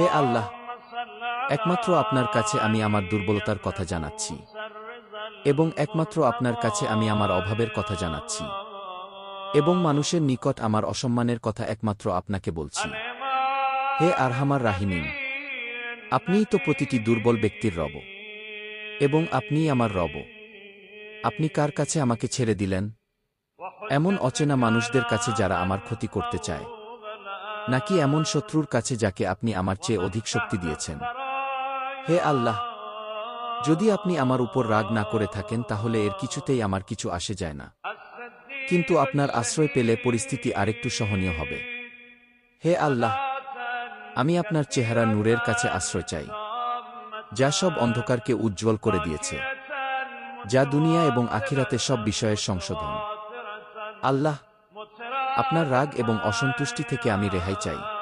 হে আল্লাহ, একমাত্র আপনার কাছে আমি আমার দুর্বলতার কথা জানাচ্ছি এবং একমাত্র আপনার কাছে আমি আমার অভাবের কথা জানাচ্ছি এবং মানুষের নিকট আমার অসম্মানের কথা একমাত্র আপনাকে বলছি। হে আরহামার রাহিমিন, আপনিই তো প্রতিটি দুর্বল ব্যক্তির রব এবং আপনিই আমার রব। আপনি কার কাছে আমাকে ছেড়ে দিলেন? এমন অচেনা মানুষদের কাছে যারা আমার ক্ষতি করতে চায়। নাকি এমন শত্রুর কাছে যাকে আপনি আমার চেয়ে অধিক শক্তি দিয়েছেন? হে আল্লাহ, যদি আপনি আমার উপর রাগ না করে থাকেন, তাহলে এর কিছুতেই আমার কিছু আসে যায় না। কিন্তু আপনার আশ্রয় পেলে পরিস্থিতি আরেকটু সহনীয় হবে। হে আল্লাহ, আমি আপনার চেহারা নূরের কাছে আশ্রয় চাই, যা সব অন্ধকারকে উজ্জ্বল করে দিয়েছে, যা দুনিয়া এবং আখিরাতে সব বিষয়ের সংশোধন। আল্লাহ আপনার রাগ এবং অসন্তুষ্টি থেকে আমি রেহাই চাই।